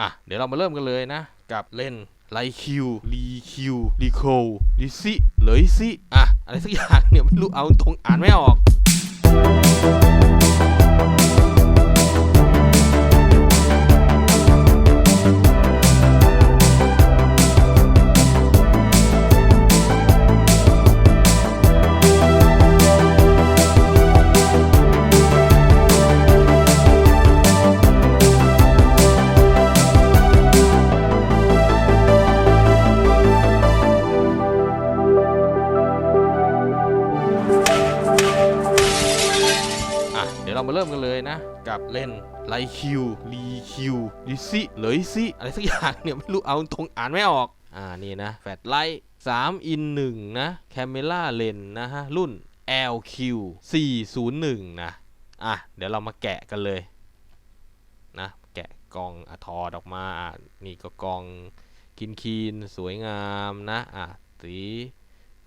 อะ เดี๋ยวเรามาเริ่มกันเลยนะ กับเล่นไลคิวรีคิวรีโครีซิ เลยซิ อะ อะไรสักอย่างเนี่ยไม่รู้เอาตรงอ่านไม่ออก กับเล่นไลคิวรีคิวรีซิเลยซิอะไรสักอย่างเนี่ยไม่รู้เอาตรงอ่านไม่ออก อ่านี่นะแฟลชไลท์3 in 1นะแคมเมล่าเลนนะฮะ รุ่น LQ 401 นะ อะ เดี๋ยวเรามาแกะกันเลย นะ แกะกล่องอะถอดออกมาอะนี่ก็กล่องคินคีนสวยงามนะ อะ สี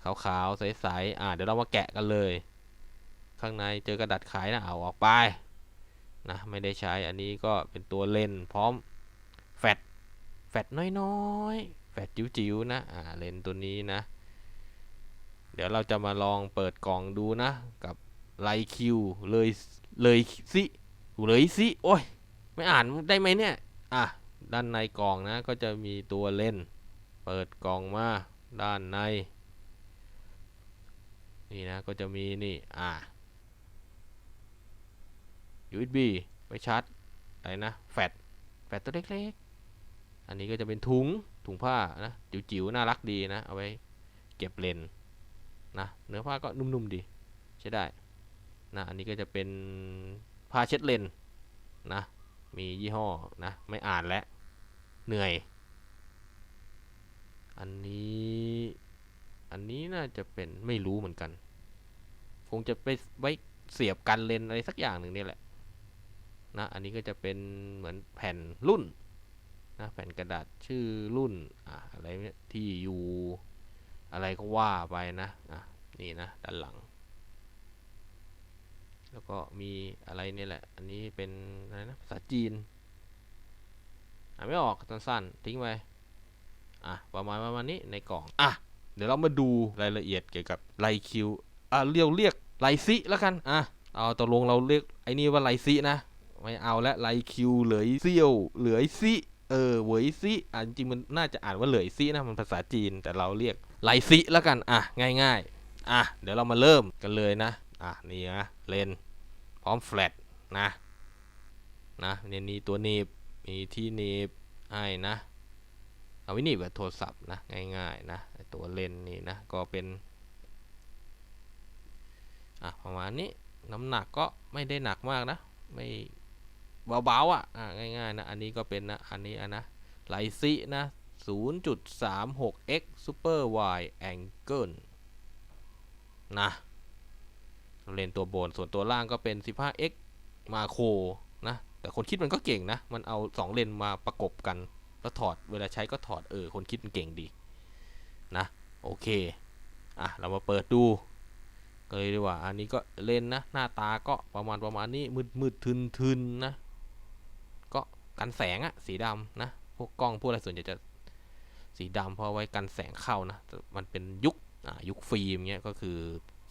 ขาวๆ ใสๆ อะ เดี๋ยวเรามาแกะกันเลย ข้างในเจอกระดาษขายนะ เอาออกไป นะไม่ได้ใช้อันนี้ก็เป็นตัวเลนพร้อมแฟตแฟตน้อยๆแฟตจิ๋วๆนะอ่าเลนตัวนี้นะ เดี๋ยวเราจะมาลองเปิดกล่องดูนะ กับไลคิวเลยเลยสิเลยสิโอ้ยไม่อ่านได้ไหมเนี่ยอะด้านในกล่องนะก็จะมีตัวเลนเปิดกล่องมาด้านในนี่นะก็จะมีนี่อ่า USB ไว้ชาร์จอะไรนะแฟตแฟตตัวเล็กๆ อันนี้ก็จะเป็นถุงถุงผ้านะจิ๋วๆน่ารักดีนะ เอาไว้เก็บเลนนะเนื้อผ้าก็นุ่มๆดีใช้ได้นะอันนี้ก็จะเป็นผ้าเช็ดเลนนะมียี่ห้อนะไม่อ่านแล้วเหนื่อย อันนี้อันนี้น่าจะเป็นไม่รู้เหมือนกัน คงจะไปไว้เสียบกันเลนอะไรสักอย่างหนึ่งนี่แหละ นะอันนี้ก็จะเป็นเหมือนแผ่นรุ่นนะแผ่นกระดาษชื่อรุ่นอะอะไรเนี่ยที่อยู่อะไรก็ว่าไปนะอะนี่นะด้านหลัง แล้วก็มีอะไรนี่แหละ อันนี้เป็นอะไรนะภาษาจีนอ่านไม่ออกสั้นๆทิ้งไว้อะประมาณประมาณนี้ในกล่องอะเดี๋ยวเรามาดูรายละเอียดเกี่ยวกับไลคิวอะเรียกเรียกไลซิแล้วกันอะเอาตกลงเราเรียกไอ้นี่ว่าไลซินะ ไม่เอาและไลคิวเหลยเซี่ยวเหลือยซิเออเหวยซิอะจริงมันน่าจะอ่านว่าเหลยซินะมันภาษาจีนแต่เราเรียกไลซิแล้วกันอะง่ายๆอะเดี๋ยวเรามาเริ่มกันเลยนะอะนี่นะเลนพร้อมแฟลชนะนะเนี่ยนี่ตัวหนีบมีที่หนีบให้นะเอาไว้หนีบกับโทรศัพท์นะง่ายๆนะไอ้ตัวเลนนี่นะก็เป็นอะประมาณนี้น้ำหนักก็ไม่ได้หนักมากนะไม่ เบาๆอะอะง่ายๆนะ อันนี้ก็เป็นนะ อันนี้อะนะไลซินะ 0.36x super wide angle นะเลนตัวบนส่วนตัวล่างก็เป็น 15x มาโครนะ แต่คนคิดมันก็เก่งนะ มันเอา 2 เลนมาประกบกัน แล้วถอดเวลาใช้ก็ถอดเออ คนคิดมันเก่งดี นะ โอเค อะ เรามาเปิดดูก็เลยดีกว่า อันนี้ก็เลนนะ หน้าตาก็ประมาณประมาณนี้มืดมืดทึนทึนนะ กันแสงอะสีดำนะพวกกล้องพวกอะไรส่วนใหญ่จะสีดำเพราะไว้กันแสงเข้านะ มันเป็นยุคอ่ายุคฟิล์มเนี้ยก็คือ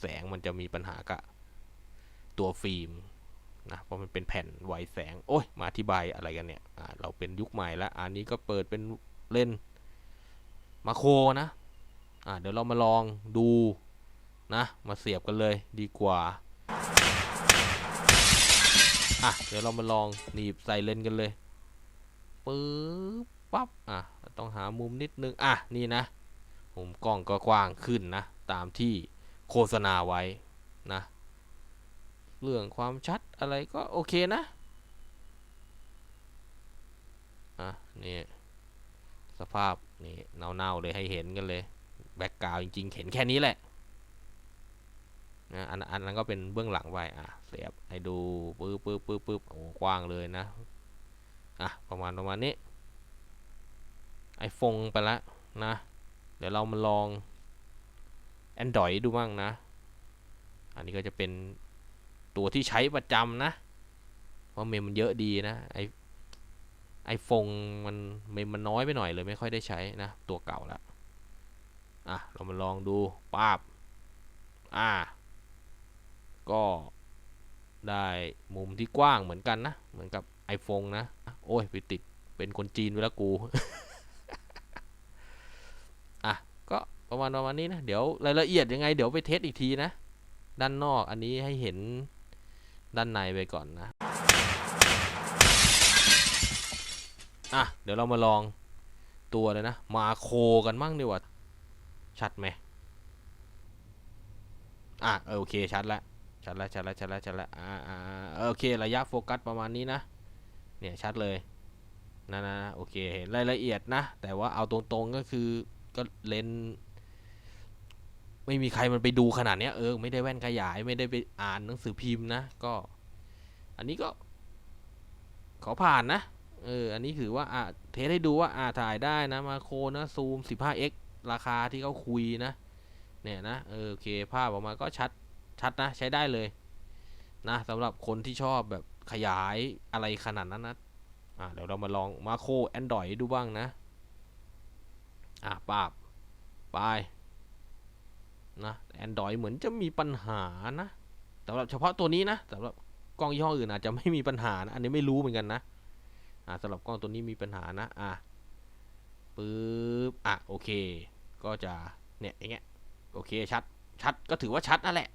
แสงมันจะมีปัญหากับตัวฟิล์มนะเพราะมันเป็นแผ่นไวแสง โอ้ยมาอธิบายอะไรกันเนี่ยเราเป็นยุคใหม่แล้ว อันนี้ก็เปิดเป็นเล่นมาโครนะอ่าเดี๋ยวเรามาลองดูนะ มาเสียบกันเลยดีกว่าอะเดี๋ยวเรามาลองหนีบใส่เลนกันเลย ปึ๊บปั๊บอะต้องหามุมนิดนึง อะ นี่นะ มุมกล้องก็กว้างขึ้นนะ ตามที่โฆษณาไว้นะ เรื่องความชัดอะไรก็โอเคนะ อะ นี่ สภาพ นี่เน่าๆเลยให้เห็นกันเลย แบ็กกราวจริงๆ เห็นแค่นี้แหละนะอันอันนั้นก็เป็นเบื้องหลังไว้อะเสียบให้ดูปึ๊บปึ๊บปึ๊บปึ๊บโอ้กว้างเลยนะ อะประมาณประมาณนี้ไอโฟนไปแล้วนะ เดี๋ยวเรามาลอง Android ดูบ้างนะ อันนี้ก็จะเป็นตัวที่ใช้ประจำนะ เพราะเมมมันเยอะดีนะไอไอโฟนมันเมันมันน้อยไปหน่อยเลยไม่ค่อยได้ใช้นะ ตัวเก่าแล้วอะ เรามาลองดูป้าบอ่า ก็ได้มุมที่กว้างเหมือนกันนะ เหมือนกับ iPhone นะ โอ้ย ไปติดเป็นคนจีนไปแล้วกู อะ ก็ประมาณประมาณนี้นะ เดี๋ยวรายละเอียดยังไง เดี๋ยวไปเทสอีกทีนะ ด้านนอกอันนี้ให้เห็นด้านในไปก่อนนะ อะ เดี๋ยวเรามาลองตัวเลยนะ มาโคกันมั่งดีกว่า ชัดไหมอะเออโอเคชัดแล้วชัดแล้วชัดแล้วชัดแล้วชัดแล้วอ่าอ่าเออโอเค ระยะโฟกัสประมาณนี้นะ เนี่ยชัดเลยนะนะโอเคเห็นรายละเอียดนะ แต่ว่าเอาตรงๆก็คือก็เลนส์ไม่มีใครมันไปดูขนาดเนี้ยเออไม่ได้แว่นขยายไม่ได้ไปอ่านหนังสือพิมพ์นะก็ อันนี้ก็ขอผ่านนะเอออันนี้ถือว่าอะเทสให้ดูว่าอ่าถ่ายได้นะมาโครนะซูม 15x ราคาที่เขาคุยนะ เนี่ยนะเออโอเคภาพออกมาก็ชัดชัดนะใช้ได้เลยนะสำหรับคนที่ชอบแบบ ขยายอะไรขนาดนั้นนะอ่าเดี๋ยวเรามาลองมาโคร Android ดูบ้างนะ อะปาบไปนะ Android เหมือนจะมีปัญหานะสำหรับเฉพาะตัวนี้นะสำหรับกล้องยี่ห้ออื่นอาจจะไม่มีปัญหานะ อันนี้ไม่รู้เหมือนกันนะ อ่าสำหรับกล้องตัวนี้มีปัญหานะ อะปึ๊บ อะ โอเค ก็จะ เนี่ย อย่างเงี้ย โอเค ชัด ชัด ก็ถือว่าชัดนั่นแหละ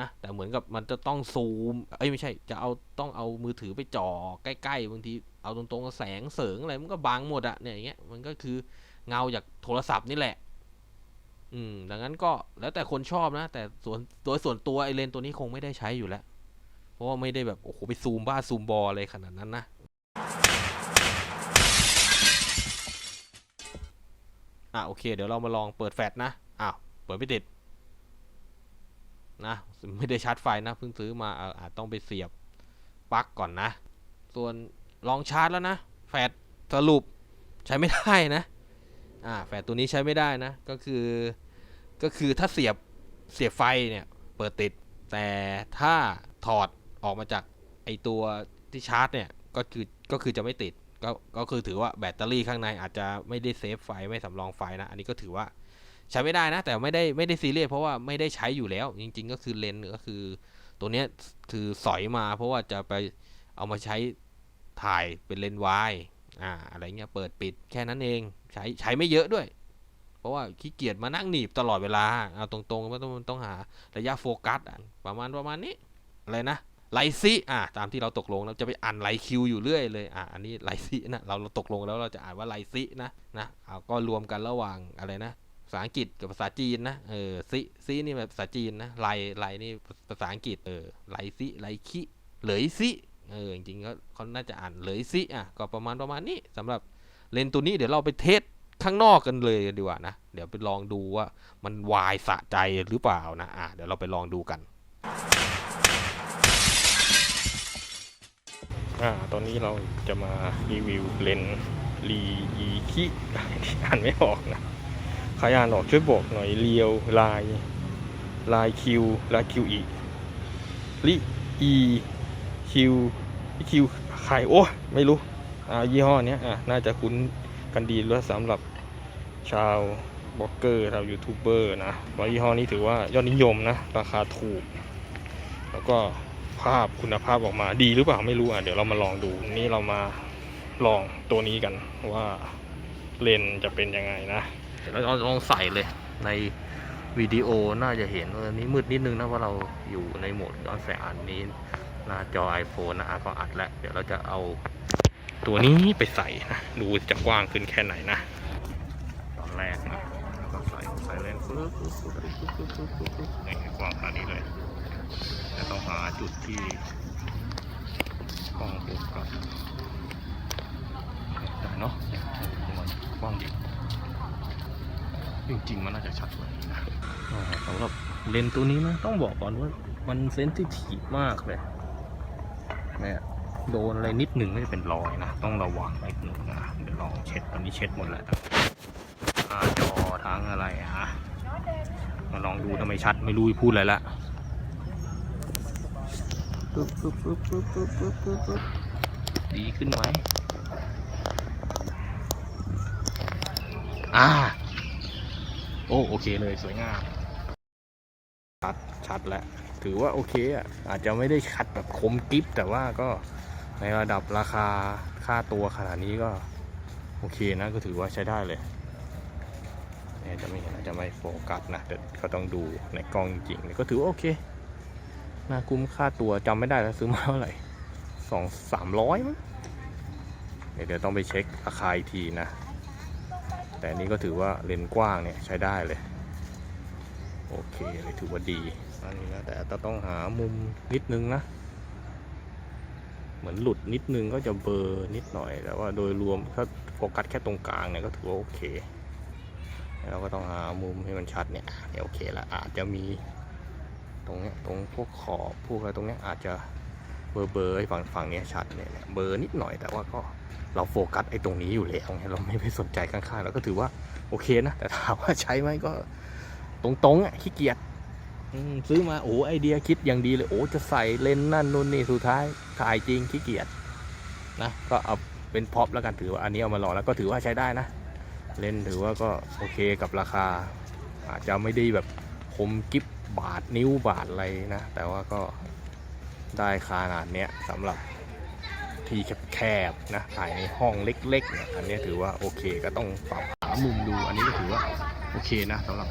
นะแต่เหมือนกับมันจะต้องซูมเอ้ยไม่ใช่จะเอาต้องเอามือถือไปจ่อใกล้ๆบางทีเอาตรงๆแสงเสริงอะไรมันก็บังหมดอะเนี่ยอย่างเงี้ยมันก็คือเงาจากโทรศัพท์นี่แหละ อืมดังนั้นก็แล้วแต่คนชอบนะ แต่ส่วนโดยส่วนตัวไอเลนตัวนี้คงไม่ได้ใช้อยู่แล้ว เพราะว่าไม่ได้แบบโอ้โหไปซูมบ้าซูมบออะไรขนาดนั้นนะอะโอเค เดี๋ยวเรามาลองเปิดแฟลชนะอ้าวเปิดไม่ติด นะไม่ได้ชาร์จไฟนะเพิ่งซื้อมาอาจต้องไปเสียบปลั๊กก่อนนะ ส่วนลองชาร์จแล้วนะแฟลชสรุปใช้ไม่ได้นะอ่าแฟลชตัวนี้ใช้ไม่ได้นะ ก็คือก็คือถ้าเสียบเสียบไฟเนี่ยเปิดติด แต่ถ้าถอดออกมาจากไอตัวที่ชาร์จเนี่ยก็คือก็คือจะไม่ติดก็ก็คือถือว่าแบตเตอรี่ข้างในอาจจะไม่ได้เซฟไฟไม่สำรองไฟนะ อันนี้ก็ถือว่า ใช้ไม่ได้นะ แต่ไม่ได้ไม่ได้ซีเรียสเพราะว่าไม่ได้ใช้อยู่แล้ว จริง ๆ ก็คือเลนก็คือ ตัวเนี้ยคือสอยมา เพราะว่าจะไปเอามาใช้ถ่ายเป็นเลนวายอ่าอะไรเงี้ยเปิดปิดแค่นั้นเองใช้ใช้ไม่เยอะด้วย เพราะว่าขี้เกียจมานั่งหนีบตลอดเวลาเอาตรงๆว่าต้องต้องหาระยะโฟกัสอะประมาณประมาณนี้อะไรนะไลซิอะตามที่เราตกลงแล้วจะไปอ่านไลคิวอยู่เรื่อยเลยอะอันนี้ไลซินะเราเราตกลงแล้วเราจะอ่านว่าไลซินะนะเอาก็รวมกันระหว่างอะไรนะ ษาอังกฤษกับภาษาจีนนะ เออซิซินี่แบบภาษาจีนนะไลไลนี่ภาษาอังกฤษ เออไลซิไลคิเหลยซิ เออจริงๆก็เขาน่าจะอ่านเหลยซิอะก็ประมาณประมาณนี้สำหรับเลนตัวนี้เดี๋ยวเราไปเทสข้างนอกกันเลยดีกว่านะ เดี๋ยวไปลองดูว่ามันวายสะใจหรือเปล่านะ อะเดี๋ยวเราไปลองดูกัน อ่า ตอนนี้เราจะมารีวิวเลนรีอีคิอ่านไม่ออกนะ รอ่านออกช่วยบอกหน่อยเรียวลาย ลายคิวลายคิวอีลิอีคิวคิวใครโอ้ไม่รู้อ่ายี่ห้อเนี้ยอะน่าจะคุ้นกันดีแล้วสำหรับชาวบล็อกเกอร์ชาวยูทูบเบอร์นะว่ายี่ห้อนี้ถือว่ายอดนิยมนะ ราคาถูก แล้วก็ภาพคุณภาพออกมาดีหรือเปล่าไม่รู้อะเดี๋ยวเรามาลองดูนี่เรามาลองตัวนี้กันว่าเลนจะเป็นยังไงนะ เราลองใส่เลยในวิดีโอน่าจะเห็นว่านี้มืดนิดนึงนะว่าเราอยู่ในโหมดย้อนแสงอันนี้ หน้าจอ iPhone นะก็อัดแล้ว เดี๋ยวเราจะเอาตัวนี้ไปใส่นะ ดูจะกว้างขึ้นแค่ไหนนะ ตอนแรกนะก็ใส่ใส่แลนส์ปึ๊บปึ๊บปึ๊บปึ๊บปึ๊บปึ๊บปึ๊บนี่กว้างขนาดนี้เลยแล้ต้องหาจุดที่กล้องปุ๊บก่อนได้เนาะกว้างดี จริงๆมันน่าจะชัดกว่านี้นะสำหรับเลนตัวนี้นะต้องบอกก่อนว่ามันเซนซิทีฟมากเลยเนี่ยโดนอะไรนิดหนึ่งก็จะเป็นรอยนะ ต้องระวังนิดหนึ่งนะเดี๋ยวลองเช็ดตอนนี้เช็ดหมดแล้วทั้งจอทั้งอะไรฮะมาลองดูทำไมชัดไม่รู้พูดอะไรละดีขึ้นไหมอ่า อ้โอเคเลยสวยงามชัดชัดแล้วถือว่าโอเคอะอาจจะไม่ได้ชัดแบบคมกริฟแต่ว่าก็ในระดับราคาค่าตัวขนาดนี้ก็ โอเคนะก็ถือว่าใช้ได้เลยเนี่ยจะไม่เห็นอาจจะไม่โฟกัสนะแต่ก็ต้องดูในกล้องจริงๆก็ถือว่าโอเคน่าคุ้มค่าตัวจำไม่ได้แล้วซื้อมาเท่าไหร่สองสามร้อยมั้งเดี๋ยวต้องไปเช็คราคาอีกทีนะ แต่นี้ก็ถือว่าเลนกว้างเนี่ยใช้ได้เลย โอเคเลยถือว่าดีอันนี้นะแต่ต้องหามุมนิดนึงนะ เหมือนหลุดนิดนึงก็จะเบอร์นิดหน่อย แต่ว่าโดยรวมถ้าโฟกัสแค่ตรงกลางเนี่ยก็ถือว่าโอเคเราก็ต้องหามุมให้มันชัดเนี่ยเนี่ยโอเคละอาจจะมีตรงเนี้ยตรงพวกขอบพวกอะไรตรงเนี้ยอาจจะ เบลอเบอร์ให้ฝั่งฝั่งเนี้ยชัดเนี่ยเนี่ยเบอร์นิดหน่อยแต่ว่าก็เราโฟกัสไอ้ตรงนี้อยู่แล้วไงเราไม่ไปสนใจข้างๆเราก็ถือว่าโอเคนะแต่ถามว่าใช้ไหมก็ตรงๆอะขี้เกียจซื้อมาโอ้ไอเดียคิดอย่างดีเลยโอ้จะใส่เลนนั่นนู่นนี่สุดท้ายถ่ายจริงขี้เกียจนะก็เอาเป็นพ็อปแล้วกันถือว่าอันนี้เอามาลองแล้วก็ถือว่าใช้ได้นะ เลนถือว่าก็โอเคกับราคา อาจจะไม่ได้แบบคมกิฟบาทนิ้วบาทอะไรนะ แต่ว่าก็ ได้ขนาดเนี้ยสำหรับที่แคบๆนะถ่ายในห้องเล็กๆเนี่ยอันนี้ถือว่าโอเคก็ต้องปรับหามุมดูอันนี้ก็ถือว่าโอเคนะสำหรับ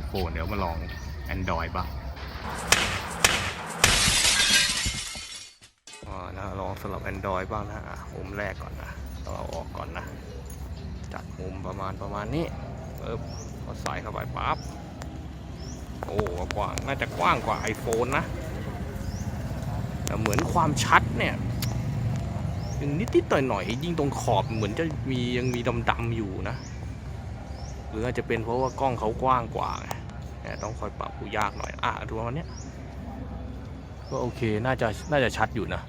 iPhone เดี๋ยวมาลอง Android บ้างนะลองสำหรับ Android บ้างนะอะมุมแรกก่อนนะต้องเอาออกก่อนนะ จัดมุมประมาณประมาณนี้เออพอใส่เข้าไปปั๊บโอ้กว้างน่าจะกว้างกว่า iPhone นะ แต่เหมือนความชัดเนี่ยยังนิดๆหน่อยๆยิ่งตรงขอบเหมือนจะมียังมีดำๆอยู่นะ หรืออาจจะเป็นเพราะว่ากล้องเขากว้างกว่าไงแต่ต้องคอยปรับผู้ยากหน่อย อะดูวันเนี้ยก็โอเคน่าจะน่าจะชัดอยู่นะ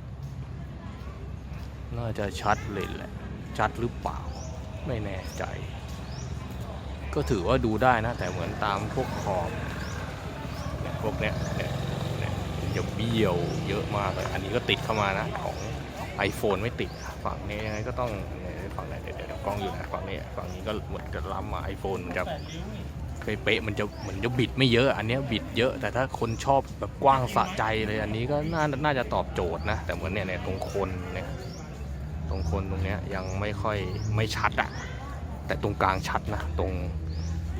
น่าจะชัดเลยแหละ ชัดหรือเปล่า ไม่แน่ใจ ก็ถือว่าดูได้นะ แต่เหมือนตามพวกขอบพวกเนี้ย จะเบี้ยวเยอะมากเลยอันนี้ก็ติดเข้ามานะของ iPhone ไม่ติดฝั่งนี้ยังไงก็ต้องฝั่งไหนเดี๋ยวเดี๋ยวกล้องอยู่นะฝั่งนี้ฝั่งนี้ก็เหมือนกับล้ำมา iPhone มันจะเป๊ะมันจะเหมือนจะบิดไม่เยอะ อันนี้บิดเยอะ แต่ถ้าคนชอบแบบกว้างสะใจเลยอันนี้ก็น่าน่าจะตอบโจทย์นะ แต่เหมือนเนี่ยเนี่ยตรงคนเนี่ยตรงคนตรงเนี้ยยังไม่ค่อยไม่ชัดอะแต่ตรงกลางชัดนะตรง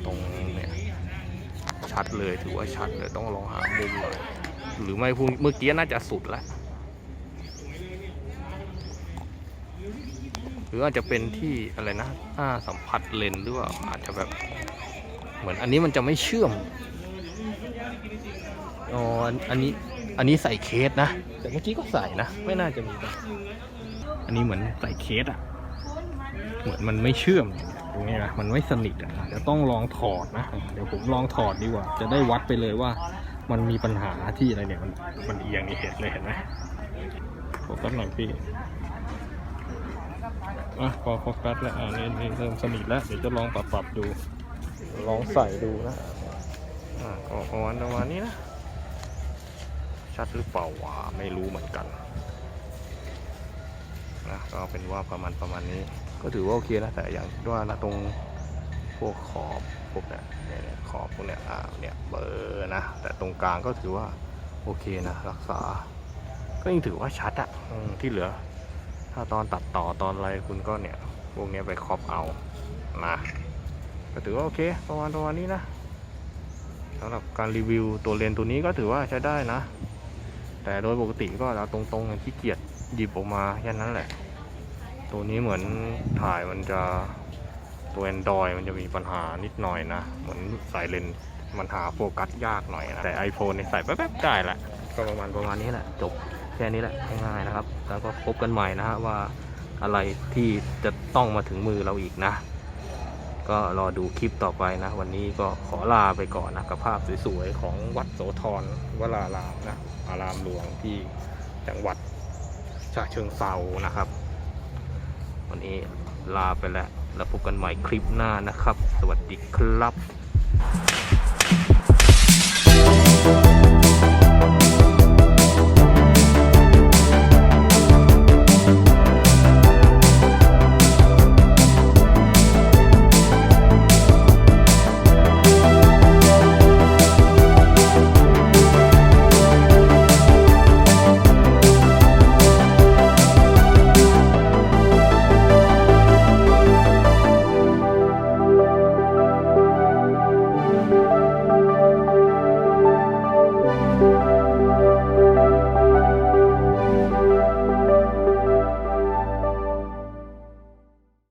ตรงเนี่ยชัดเลยถือว่าชัดเลยต้องลองหามุมหน่อย หรือไม่พวกเมื่อกี้น่าจะสุดแล้วหรืออาจจะเป็นที่อะไรนะอ่าสัมผัสเลนหรือว่าอาจจะแบบเหมือนอันนี้มันจะไม่เชื่อมอ๋ออันอันนี้อันนี้ใส่เคสนะ แต่เมื่อกี้ก็ใส่นะ ไม่น่าจะมีอันนี้เหมือนใส่เคสอะเหมือนมันไม่เชื่อมตรงนี้นะมันไม่สนิทอะเดี๋ยวต้องลองถอดนะ เดี๋ยวผมลองถอดดีกว่า จะได้วัดไปเลยว่า มันมีปัญหาที่อะไรเนี่ย มันมันเอียงนี่เห็นเลยเห็นไหมโฟกัสหน่อยพี่อะพอโฟกัสแล้วอ่านี่นี่เริ่มสนิทแล้ว เดี๋ยวจะลองปรับปรับดู ลองใส่ดูนะ อ่าก็ประมาณประมาณนี้นะ ชัดหรือเปล่าวะไม่รู้เหมือนกันนะก็เอาเป็นว่าประมาณประมาณนี้ ก็ถือว่าโอเคนะแต่อย่างว่านะตรงพวกขอบ พวกเนี่ยเนี่ยเนี่ยขอบพวกเนี่ยอ่าเนี่ยเบอร์นะ แต่ตรงกลางก็ถือว่าโอเคนะรักษา ก็ยังถือว่าชัดอะอืมที่เหลือ ถ้าตอนตัดต่อตอนอะไรคุณก็เนี่ยพวกเนี้ยไปครอบเอานะก็ถือว่าโอเคประมาณประมาณนี้นะสำหรับการรีวิวตัวเลนส์ตัวนี้ก็ถือว่าใช้ได้นะ แต่โดยปกติก็เราตรงๆอย่างที่เกียจหยิบออกมาแค่นั้นแหละ ตัวนี้เหมือนถ่ายมันจะ ตัว Android มันจะมีปัญหานิดหน่อยนะ เหมือนใส่เลนส์มันหาโฟกัสยากหน่อยนะ แต่ iPhone นี่ยใส่แป๊บๆได้ละ ก็ประมาณประมาณนี้แหละ จบแค่นี้แหละง่ายๆนะครับ แล้วก็พบกันใหม่นะฮะว่าอะไรที่จะต้องมาถึงมือเราอีกนะ ก็รอดูคลิปต่อไปนะ วันนี้ก็ขอลาไปก่อนนะกับภาพสวยๆ ของวัดโสธรวรารามนะ อารามหลวงที่จังหวัดฉะเชิงเซานะครับ วันนี้ลาไปแล้ว แล้วพบกันใหม่คลิปหน้านะครับ สวัสดีครับ